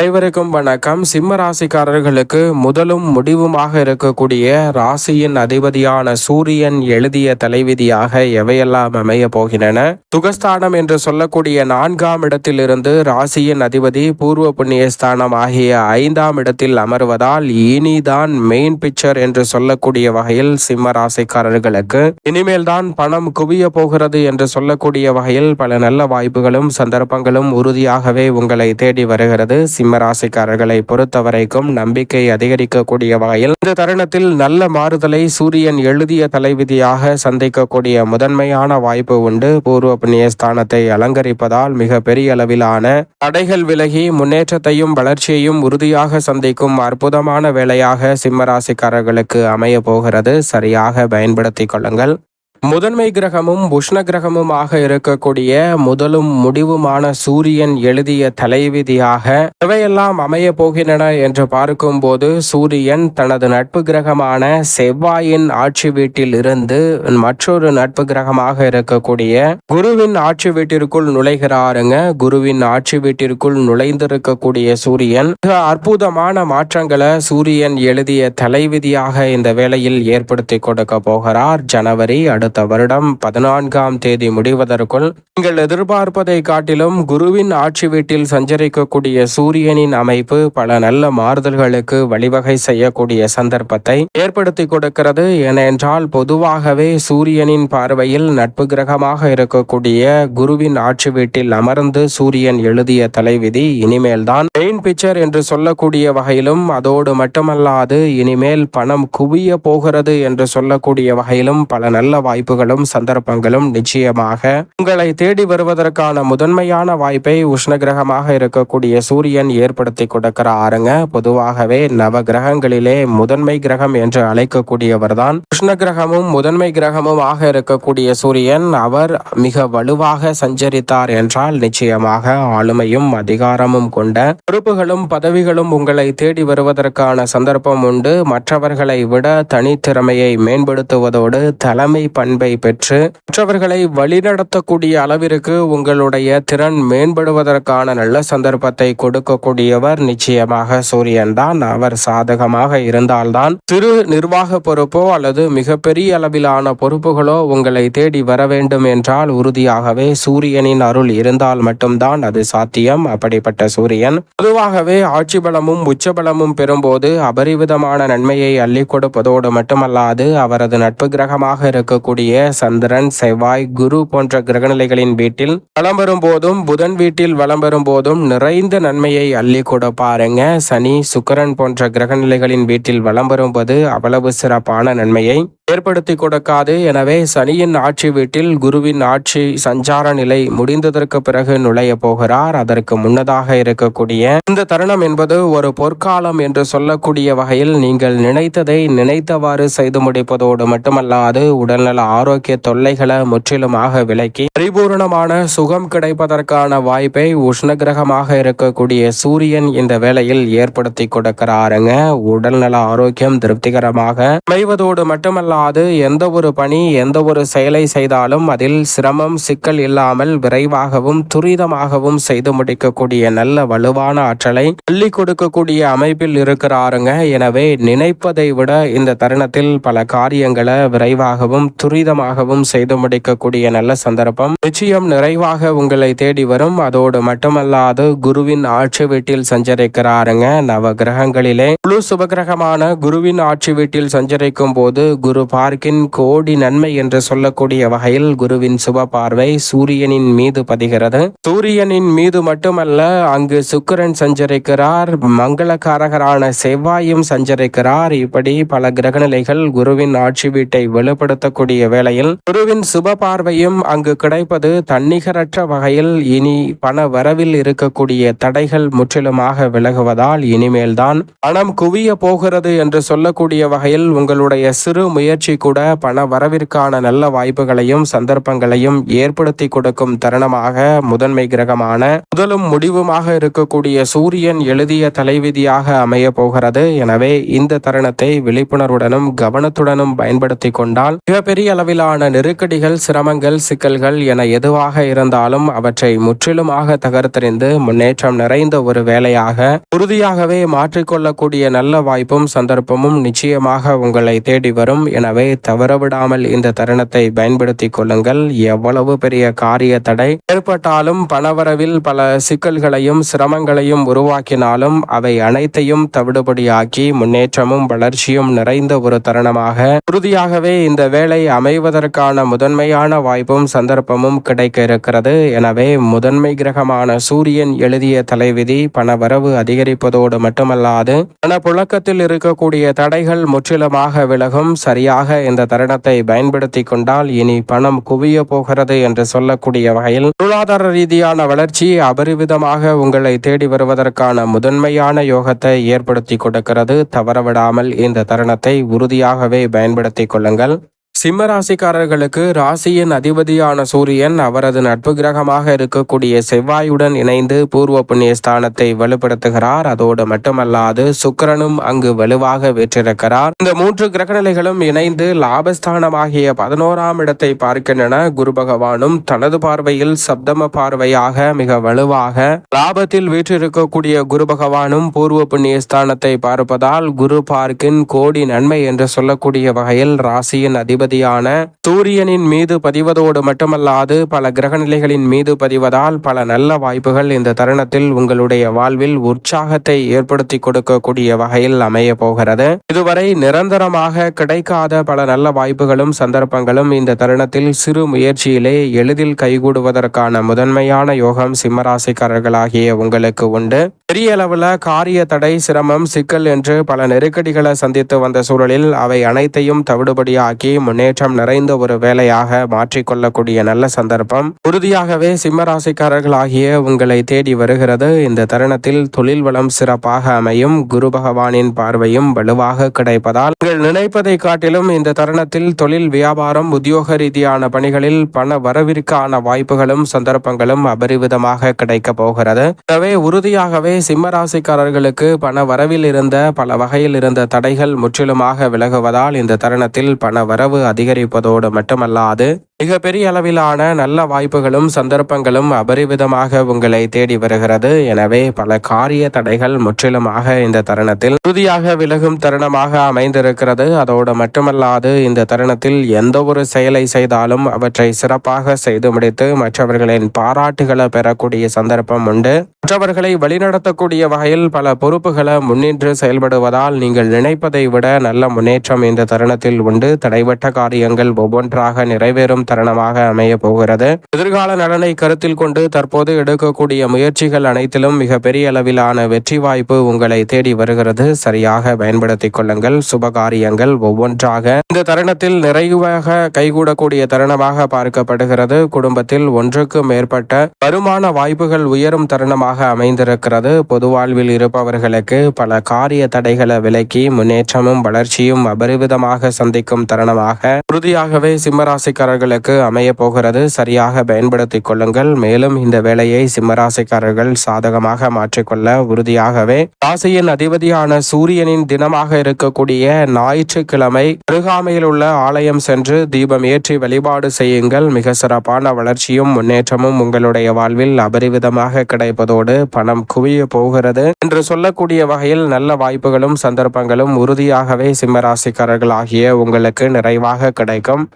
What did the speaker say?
அனைவருக்கும் வணக்கம். சிம்ம ராசிக்காரர்களுக்கு முதலும் முடிவுமாக இருக்கக்கூடிய ராசியின் அதிபதியான சூரியன் எழுதிய தலைவிதியாக எவையெல்லாம் அமைய போகின்றன? துகஸ்தானம் என்று சொல்லக்கூடிய நான்காம் இடத்திலிருந்து ராசியின் அதிபதி பூர்வ புண்ணியஸ்தானம் ஆகிய ஐந்தாம் இடத்தில் அமர்வதால் இனிதான் மெயின் பிக்சர் என்று சொல்லக்கூடிய வகையில் சிம்ம ராசிக்காரர்களுக்கு இனிமேல் தான் பணம் குவிய போகிறது என்று சொல்லக்கூடிய வகையில் பல நல்ல வாய்ப்புகளும் சந்தர்ப்பங்களும் உறுதியாகவே உங்களை தேடி வருகிறது. சிம்ம ராசிக்காரர்களை பொறுத்தவரைக்கும் நம்பிக்கை அதிகரிக்கக்கூடிய வகையில் இந்த தருணத்தில் நல்ல மாறுதலை சூரியன் எழுதிய தலைவிதியாக சந்திக்கக்கூடிய முதன்மையான வாய்ப்பு உண்டு. பூர்வ புண்ணியஸ்தானத்தை அலங்கரிப்பதால் மிக பெரிய அளவிலான தடைகள் விலகி முன்னேற்றத்தையும் வளர்ச்சியையும் உறுதியாக சந்திக்கும் அற்புதமான வேலையாக சிம்ம ராசிக்காரர்களுக்கு அமைய போகிறது. சரியாக பயன்படுத்திக் கொள்ளுங்கள். முதன்மை கிரகமும் உஷ்ண கிரகமுமாக இருக்கக்கூடிய முதலும் முடிவுமான சூரியன் எழுதிய தலைவிதியாக இவையெல்லாம் அமைய போகின்றன என்று பார்க்கும்போது சூரியன் தனது நட்பு கிரகமான செவ்வாயின் ஆட்சி வீட்டில் இருந்து மற்றொரு நட்பு கிரகமாக இருக்கக்கூடிய குருவின் ஆட்சி வீட்டிற்குள் நுழைகிறாருங்க. குருவின் ஆட்சி வீட்டிற்குள் நுழைந்திருக்கக்கூடிய சூரியன் மிக அற்புதமான மாற்றங்களை சூரியன் எழுதிய தலைவிதியாக இந்த வேளையில் ஏற்படுத்தி கொடுக்க போகிறார். ஜனவரி அடுத்த வருடம் பதினான்காம் தேதி முடிவதற்குள் நீங்கள் எதிர்பார்ப்பதை காட்டிலும் குருவின் ஆட்சி வீட்டில் சஞ்சரிக்கக்கூடிய சூரியனின் அமைப்பு பல நல்ல மாறுதல்களுக்கு வழிவகை செய்யக்கூடிய சந்தர்ப்பத்தை ஏற்படுத்தி கொடுக்கிறது. ஏனென்றால் பொதுவாகவே சூரியனின் பார்வையில் நட்பு கிரகமாக இருக்கக்கூடிய குருவின் ஆட்சி வீட்டில் அமர்ந்து சூரியன் எழுதிய தலைவிதி இனிமேல்தான் மெயின் பிக்சர் என்று சொல்லக்கூடிய வகையிலும் அதோடு மட்டுமல்லாது இனிமேல் பணம் குவிய போகிறது என்று சொல்லக்கூடிய வகையிலும் பல நல்ல வாய்ப்புகளும் சந்தர்ப்பங்களும் நிச்சயமாக உங்களை தேடி வருவதற்கான முதன்மையான வாய்ப்பை உஷ்ண கிரகமாக இருக்கக்கூடிய சூரியன் ஏற்படுத்தி கொடுக்கிறாருங்க. பொதுவாகவே நவ கிரகங்களிலே முதன்மை கிரகம் என்று அழைக்கக்கூடியவர்தான் உஷ்ண கிரகமும் முதன்மை கிரகமும் ஆக இருக்கக்கூடிய சூரியன் அவர் மிக வலுவாக சஞ்சரித்தார் என்றால் நிச்சயமாக ஆளுமையும் அதிகாரமும் கொண்ட பொறுப்புகளும் பதவிகளும் உங்களை தேடி வருவதற்கான சந்தர்ப்பம் உண்டு. மற்றவர்களை விட தனித்திறமையை மேம்படுத்துவதோடு தலைமை பணி அன்பை பெற்று மற்றவர்களை வழிநடத்தக்கூடிய அளவிற்கு உங்களுடைய திறன் மேம்படுவதற்கான நல்ல சந்தர்ப்பத்தை கொடுக்கக்கூடியவர் நிச்சயமாக சூரியன் தான். அவர் சாதகமாக இருந்தால்தான் சிறு நிர்வாக பொறுப்போ அல்லது மிகப்பெரிய அளவிலான பொறுப்புகளோ உங்களை தேடி வர வேண்டும் என்றால் உறுதியாகவே சூரியனின் அருள் இருந்தால் மட்டும்தான் அது சாத்தியம். அப்படிப்பட்ட சூரியன் பொதுவாகவே ஆட்சி பலமும் உச்சபலமும் பெறும்போது அபரிவிதமான நன்மையை அள்ளி கொடுப்பதோடு மட்டுமல்லாது அவரது நட்பு கிரகமாக இருக்கக்கூடிய சந்திரன் செவ்வாய் குரு போன்ற கிரகநிலைகளின் வீட்டில் வளம் வரும் போதும் புதன் வீட்டில் வளம் வரும் போதும் நிறைந்த நன்மையை அள்ளி கொடுப்பாருங்க சனி சுக்கரன் போன்ற கிரகநிலைகளின் வீட்டில் வளம் வரும்போது அவ்வளவு சிறப்பான நன்மையை ஏற்படுத்தி கொடுக்காது. எனவே சனியின் ஆட்சி வீட்டில் குருவின் ஆட்சி சஞ்சார நிலை முடிந்ததற்கு பிறகு நுழைய போகிறார். அதற்கு முன்னதாக இருக்கக்கூடிய இந்த தருணம் என்பது ஒரு பொற்காலம் என்று சொல்லக்கூடிய வகையில் நீங்கள் நினைத்ததை நினைத்தவாறு செய்து முடிப்பதோடு மட்டுமல்லாது உடல்நல ஆரோக்கிய தொல்லைகளை முற்றிலுமாக விலக்கி பரிபூர்ணமான சுகம் கிடைப்பதற்கான வாய்ப்பை உஷ்ண கிரகமாக இருக்கக்கூடிய சூரியன் இந்த வேளையில் ஏற்படுத்தி கொடுக்கிறாருங்க. உடல்நல ஆரோக்கியம் திருப்திகரமாக அமைவதோடு மட்டுமல்லாது எந்த ஒரு பணி எந்த ஒரு செயலை செய்தாலும் அதில் சிரமம் சிக்கல் இல்லாமல் விரைவாகவும் துரிதமாகவும் செய்து முடிக்கக்கூடிய நல்ல வலுவான ஆற்றலை அள்ளி கொடுக்கக்கூடிய அமைப்பில் இருக்கிறாருங்க. எனவே நினைப்பதை விட இந்த தருணத்தில் பல காரியங்களை விரைவாகவும் துரிதமாகவும் செய்து முடிக்கக்கூடிய நல்ல சந்தர்ப்பம். நிச்சயம் நிறைவாக உங்களை தேடி வரும். அதோடு மட்டுமல்லாது குருவின் ஆட்சி வீட்டில் சஞ்சரிக்கிறாருங்க நவ கிரகங்களிலே முழு சுபகிரகமான குருவின் ஆட்சி வீட்டில் சஞ்சரிக்கும் போது குரு பார்க்கின் கோடி நன்மை என்று சொல்லக்கூடிய வகையில் குருவின் சுப பார்வை சூரியனின் மீது பதிகிறது. சூரியனின் மீது மட்டுமல்ல அங்கு சுக்கிரன் சஞ்சரிக்கிறார் மங்களகாரகரான செவ்வாயும் சஞ்சரிக்கிறார். இப்படி பல கிரகநிலைகள் குருவின் ஆட்சி வீட்டை வெளிப்படுத்தக்கூடிய கூடிய வேளையில் குருவின் சுப பார்வையும் அங்கு கிடைப்பது தன்னிகரற்ற வகையில் இனி பண வரவில் இருக்கக்கூடிய தடைகள் முற்றிலுமாக விலகுவதால் இனிமேல்தான் பணம் குவிய போகிறது என்று சொல்லக்கூடிய வகையில் உங்களுடைய சிறு முயற்சி கூட பண வரவிற்கான நல்ல வாய்ப்புகளையும் சந்தர்ப்பங்களையும் ஏற்படுத்தி கொடுக்கும் தருணமாக முதன்மை கிரகமான முதலும் முடிவுமாக இருக்கக்கூடிய சூரியன் எழுதிய தலைவிதியாக அமைய போகிறது. எனவே இந்த தருணத்தை விழிப்புணர்வுடனும் கவனத்துடனும் பயன்படுத்தி கொண்டால் மிகப்பெரிய அளவிலான நெருக்கடிகள் சிரமங்கள் சிக்கல்கள் என எதுவாக இருந்தாலும் அவற்றை முற்றிலுமாக தகர்த்தறிந்து முன்னேற்றம் நிறைந்த ஒரு வேலையாக உறுதியாகவே மாற்றிக்கொள்ளக்கூடிய நல்ல வாய்ப்பும் சந்தர்ப்பமும் நிச்சயமாக உங்களை தேடி வரும். எனவே தவறவிடாமல் இந்த தருணத்தை பயன்படுத்திக் கொள்ளுங்கள். எவ்வளவு பெரிய காரிய தடை ஏற்பட்டாலும் பணவரவில் பல சிக்கல்களையும் சிரமங்களையும் உருவாக்கினாலும் அவை அனைத்தையும் தவிடுபடியாக்கி முன்னேற்றமும் வளர்ச்சியும் நிறைந்த ஒரு தருணமாக உறுதியாகவே இந்த வேலை அமைவதற்கான முதன்மையான வாய்ப்பும் சந்தர்ப்பமும் கிடைக்க இருக்கிறது எனவே முதன்மை கிரகமான சூரியன் எழுதிய தலைவிதி பணவரவு அதிகரிப்பதோடு மட்டுமல்லாது பணப்புழக்கத்தில் இருக்கக்கூடிய தடைகள் முற்றிலுமாக விலகும். சரியாக இந்த தருணத்தை பயன்படுத்தி கொண்டால் இனி பணம் குவிய போகிறது என்று சொல்லக்கூடிய வகையில் பொருளாதார ரீதியான வளர்ச்சி அபரிவிதமாக உங்களை தேடி வருவதற்கான முதன்மையான யோகத்தை ஏற்படுத்தி கொடுக்கிறது. தவறவிடாமல் இந்த தருணத்தை உறுதியாகவே பயன்படுத்திக் கொள்ளுங்கள். சிம்ம ராசிக்காரர்களுக்கு ராசியின் அதிபதியான சூரியன் அவரது நட்பு கிரகமாக இருக்கக்கூடிய செவ்வாயுடன் இணைந்து பூர்வ புண்ணிய ஸ்தானத்தை வலுப்படுத்துகிறார். அதோடு மட்டுமல்லாது சுக்கிரனும் அங்கு வலுவாக வெற்றிருக்கிறார். இந்த மூன்று கிரகநிலைகளும் இணைந்து லாபஸ்தானமாகிய பதினோராம் இடத்தை பார்க்கின்றன. குரு பகவானும் தனது பார்வையில் சப்தம பார்வையாக மிக வலுவாக லாபத்தில் வீற்றிருக்கக்கூடிய குரு பகவானும் பூர்வ புண்ணிய ஸ்தானத்தை பார்ப்பதால் குரு பார்க்கின் கோடி நன்மை என்று சொல்லக்கூடிய வகையில் ராசியின் அதிபதி அதிபதியான சூரியனின் மீது பதிவதோடு மட்டுமல்லாது பல கிரகநிலைகளின் மீது பதிவதால் பல நல்ல வாய்ப்புகள் இந்த தருணத்தில் உங்களுடைய வாழ்வில் உற்சாகத்தை ஏற்படுத்தி கொடுக்கக்கூடிய வகையில் அமைய போகிறது. இதுவரை நிரந்தரமாக கிடைக்காத பல நல்ல வாய்ப்புகளும் சந்தர்ப்பங்களும் இந்த தருணத்தில் சிறு முயற்சியிலே எளிதில் கைகூடுவதற்கான முதன்மையான யோகம் சிம்மராசிக்காரர்களாகிய உங்களுக்கு உண்டு. பெரிய அளவுல காரிய தடை சிரமம் சிக்கல் என்று பல நெருக்கடிகளை சந்தித்து வந்த சூழலில் அவை அனைத்தையும் தவிடுபடியாக்கி முன்னேற்றம் நிறைந்த ஒரு வேலையாக மாற்றிக்கொள்ளக்கூடிய நல்ல சந்தர்ப்பம். உறுதியாகவே சிம்மராசிக்காரர்களாகிய உங்களை தேடி வருகிறது. இந்த தருணத்தில் தொழில் வளம் சிறப்பாக அமையும். குரு பகவானின் பார்வையும் வலுவாக கிடைப்பதால் நீங்கள் நினைப்பதை காட்டிலும் இந்த தருணத்தில் தொழில் வியாபாரம் உத்தியோக ரீதியான பணிகளில் பண வரவிற்கான வாய்ப்புகளும் சந்தர்ப்பங்களும் அபரிவிதமாக கிடைக்க போகிறது. எனவே உறுதியாகவே சிம்மராசிக்காரர்களுக்கு பண வரவில் இருந்த பல வகையில் இருந்த தடைகள் முற்றிலுமாக விலகுவதால் இந்த தருணத்தில் பண வரவு அதிகரிப்பதோடு மட்டுமல்லாது மிகப்பெரிய அளவிலான நல்ல வாய்ப்புகளும் சந்தர்ப்பங்களும் அபரிவிதமாக உங்களை தேடி வருகிறது. எனவே பல காரிய தடைகள் முற்றிலுமாக இந்த தருணத்தில் உறுதியாக விலகும் தருணமாக அமைந்திருக்கிறது. அதோடு மட்டுமல்லாது இந்த தருணத்தில் எந்த ஒரு செயலை செய்தாலும் அவற்றை சிறப்பாக செய்து முடித்து மற்றவர்களின் பாராட்டுகளை பெறக்கூடிய சந்தர்ப்பம் உண்டு. மற்றவர்களை வழிநடத்தக்கூடிய வகையில் பல பொறுப்புகளை முன்னின்று செயல்படுவதால் நீங்கள் நினைப்பதை விட நல்ல முன்னேற்றம் இந்த தருணத்தில் உண்டு. தடைபட்ட காரியங்கள் ஒவ்வொன்றாக நிறைவேறும் தருணமாக அமைய போகிறது. எதிர்கால நலனை கருத்தில் கொண்டு தற்போது எடுக்கக்கூடிய முயற்சிகள் அனைத்திலும் மிக பெரிய அளவிலான வெற்றி வாய்ப்பு உங்களை தேடி வருகிறது. சரியாக பயன்படுத்திக் கொள்ளுங்கள். சுபகாரியங்கள் ஒவ்வொன்றாக இந்த தருணத்தில் நிறைவாக கைகூடக்கூடிய தருணமாக பார்க்கப்படுகிறது. குடும்பத்தில் ஒன்றுக்கு மேற்பட்ட வருமான வாய்ப்புகள் உயரும் தருணமாக அமைந்திருக்கிறது. பொது வாழ்வில் இருப்பவர்களுக்கு பல காரிய தடைகளை விலக்கி முன்னேற்றமும் வளர்ச்சியும் அபரிவிதமாக சந்திக்கும் தருணமாக உறுதியாகவே சிம்மராசிக்காரர்களுக்கு அமைய போகிறது. சரியாக பயன்படுத்திக் கொள்ளுங்கள். மேலும் இந்த வேலையை சிம்மராசிக்காரர்கள் சாதகமாக மாற்றிக்கொள்ள உறுதியாகவே ராசியின் அதிபதியான சூரியனின் தினமாக இருக்கக்கூடிய ஞாயிற்றுக்கிழமை அருகாமையில் உள்ள ஆலயம் சென்று தீபம் ஏற்றி வழிபாடு செய்யுங்கள். மிக சிறப்பான வளர்ச்சியும் முன்னேற்றமும் உங்களுடைய வாழ்வில் அபரிவிதமாக கிடைப்பதோடு பணம் குவிய போகிறது. என்று சொல்லக்கூடிய வகையில் நல்ல வாய்ப்புகளும் சந்தர்ப்பங்களும் உறுதியாகவே சிம்மராசிக்காரர்கள் ஆகிய உங்களுக்கு நிறைவாக கிடைக்கும்.